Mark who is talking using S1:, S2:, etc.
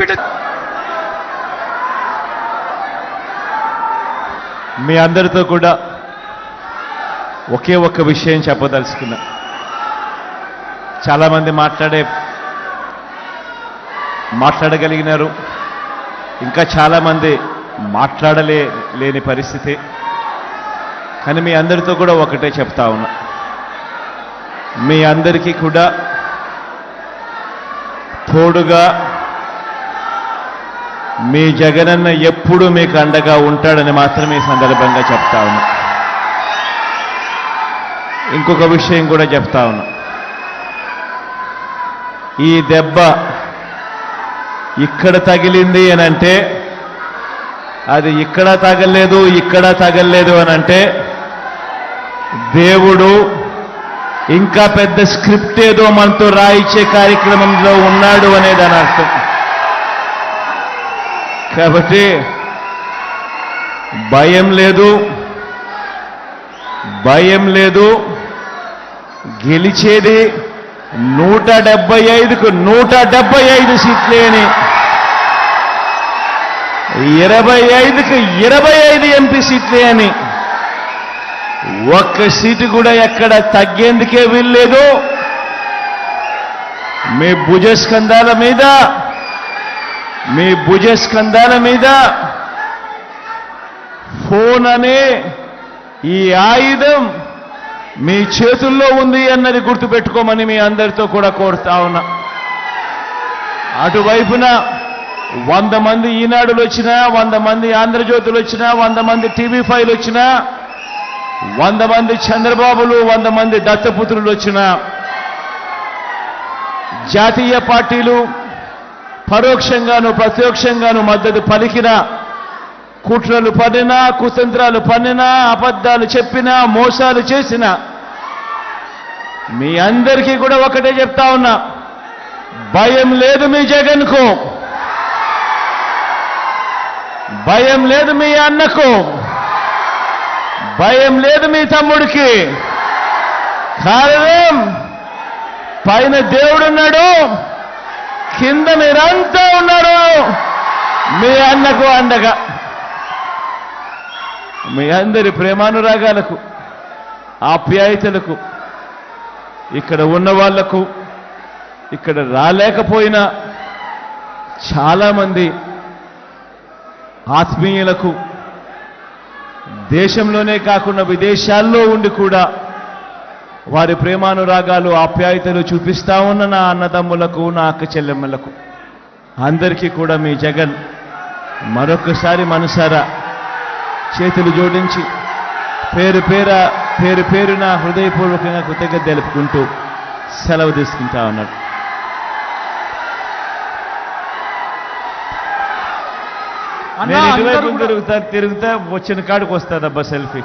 S1: బిడ్డ
S2: మీ అందరితో కూడా ఒకే ఒక్క విషయం చెప్పదలుచుకున్నా. చాలామంది మాట్లాడే మాట్లాడగలిగినారు. ఇంకా చాలామంది మాట్లాడలే లేని పరిస్థితి. కానీ మీ అందరితో కూడా ఒకటే చెప్తా ఉన్నా. మీ అందరికీ కూడా తోడుగా మీ జగనన్న ఎప్పుడు మీకు అండగా ఉంటాడని మాత్రమే ఈ సందర్భంగా చెప్తా ఉన్నా. ఇంకొక విషయం కూడా చెప్తా ఉన్నా. ఈ దెబ్బ ఇక్కడ తగిలింది అని అంటే అది ఇక్కడ తగలేదు ఇక్కడ తగలేదు అని అంటే దేవుడు ఇంకా పెద్ద స్క్రిప్ట్ ఏదో మనతో రాయించే కార్యక్రమంలో ఉన్నాడు అనేది అని అర్థం. కాబట్టి భయం లేదు భయం లేదు. గెలిచేది నూట డెబ్బై ఐదుకు నూట డెబ్బై ఐదు సీట్లే అని ఇరవై ఐదుకు ఇరవై ఐదు ఎంపీ సీట్లే అని ఒక్క సీటు కూడా ఎక్కడ తగ్గేందుకే వీల్లేదు. మీ భుజస్కంధాల మీద మీ భుజస్కంధాల మీద ఫోన్ అనే ఈ ఆయుధం మీ చేతుల్లో ఉంది అన్నది గుర్తుపెట్టుకోమని మీ అందరితో కూడా కోరుతా ఉన్నా. అటువైపున వంద మంది ఈనాడులు వచ్చినా వంద మంది ఆంధ్రజ్యోతులు వచ్చినా వంద మంది టీవీ ఫైవ్ వచ్చినా వంద మంది చంద్రబాబులు వంద మంది దత్తపుత్రులు వచ్చినా జాతీయ పార్టీలు పరోక్షంగాను ప్రత్యక్షంగాను మద్దతు పలికిన కుట్రలు పడినా కుతంత్రాలు పన్నినా అబద్ధాలు చెప్పినా మోసాలు చేసినా మీ అందరికీ కూడా ఒకటే చెప్తా ఉన్నా. భయం లేదు మీ జగన్కు. భయం లేదు మీ అన్నకు. భయం లేదు మీ తమ్ముడికి. కారణం పైన దేవుడున్నాడు. కింద మీరంతా ఉన్నారు. మీ అన్నకు అండగా మీ అందరి ప్రేమానురాగాలకు ఆప్యాయతలకు ఇక్కడ ఉన్న వాళ్ళకు ఇక్కడ రాలేకపోయినా చాలామంది ఆత్మీయులకు దేశంలోనే కాకుండా విదేశాల్లో ఉండి కూడా వారి ప్రేమానురాగాలు ఆప్యాయతలు చూపిస్తా ఉన్న నా అన్నదమ్ములకు నా అక్క చెల్లెమ్మలకు. అందరికీ కూడా మీ జగన్ మరొకసారి మనసారా చేతులు జోడించి పేరు పేర పేరు పేరున హృదయపూర్వకంగా కృతజ్ఞత తెలుపుకుంటూ సెలవు తీసుకుంటా ఉన్నాడు. నేను ఇటువైపు తిరుగుతా తిరుగుతా వచ్చిన కాడికి వస్తాదబ్బా సెల్ఫీ.